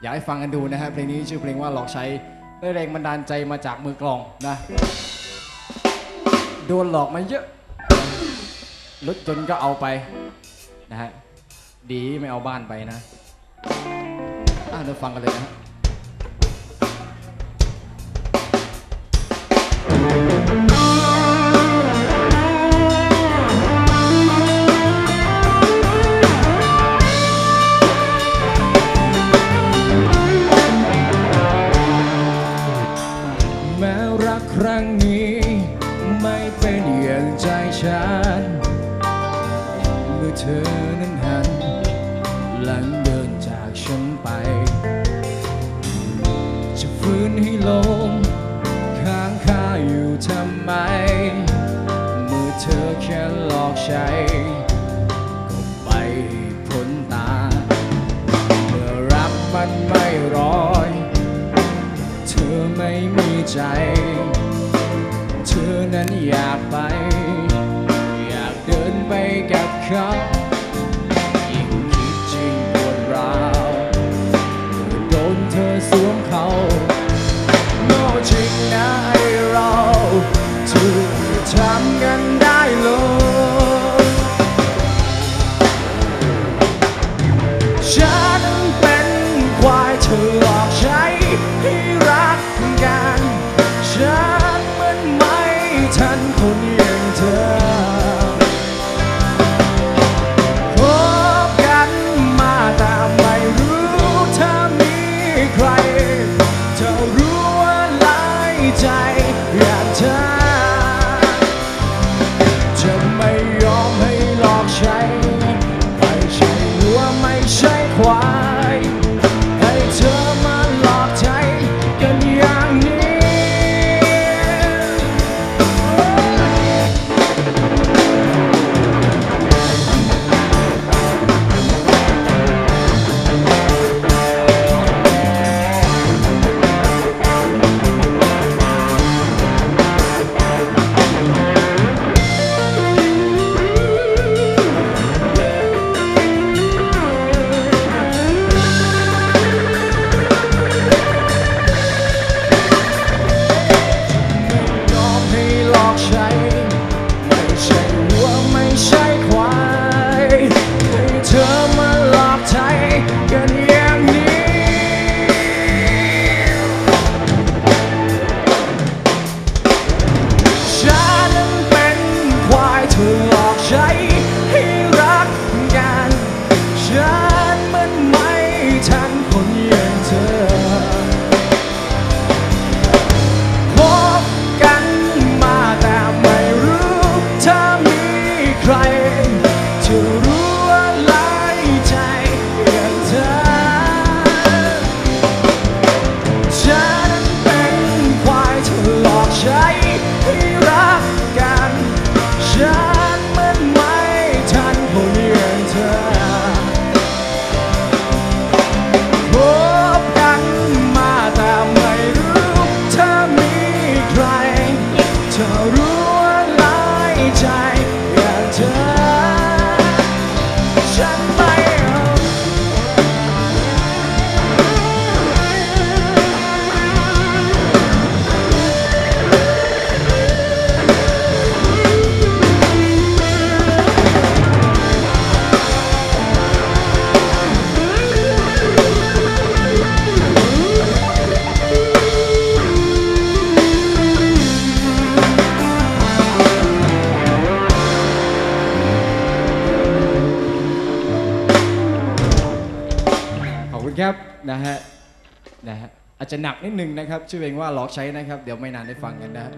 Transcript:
อยากให้ฟังกันดูนะครับเพลงนี้ชื่อเพลงว่าหลอกใช้ได้แรงบันดาลใจมาจากมือกลองนะโดนหลอกมาเยอะรถจนก็เอาไปนะฮะดีไม่เอาบ้านไปนะอะเดี๋ยวฟังกันเลยนะฮะ ครั้งนี้ไม่เป็นอย่างใจฉัน เมื่อเธอนั้นหัน หลังเดินจากฉันไป จะฟื้นให้ลมค้างคาอยู่ทำไม เมื่อเธอแค่หลอกใช้ก็ไปพ้นตา เมื่อรักมันไม่ร้อย เธอไม่มีใจ เธอนั้นอยากไป อยากเดินไปกับเขายิ่งคิดจริงปวดร้าวโดนเธอสวมเขาโง่จริงนะไอเราถูกทำกันได้ลยฉันเป็นควายเธอหลอกใช้ ทั ใฉั อบคุณครับนะฮะนะฮะอาจจะหนักนิดนึงนะครับ ชื่อเพลงว่าหลอกใช้นะครับ เดี๋ยวไม่นานได้ฟังกันนะฮะ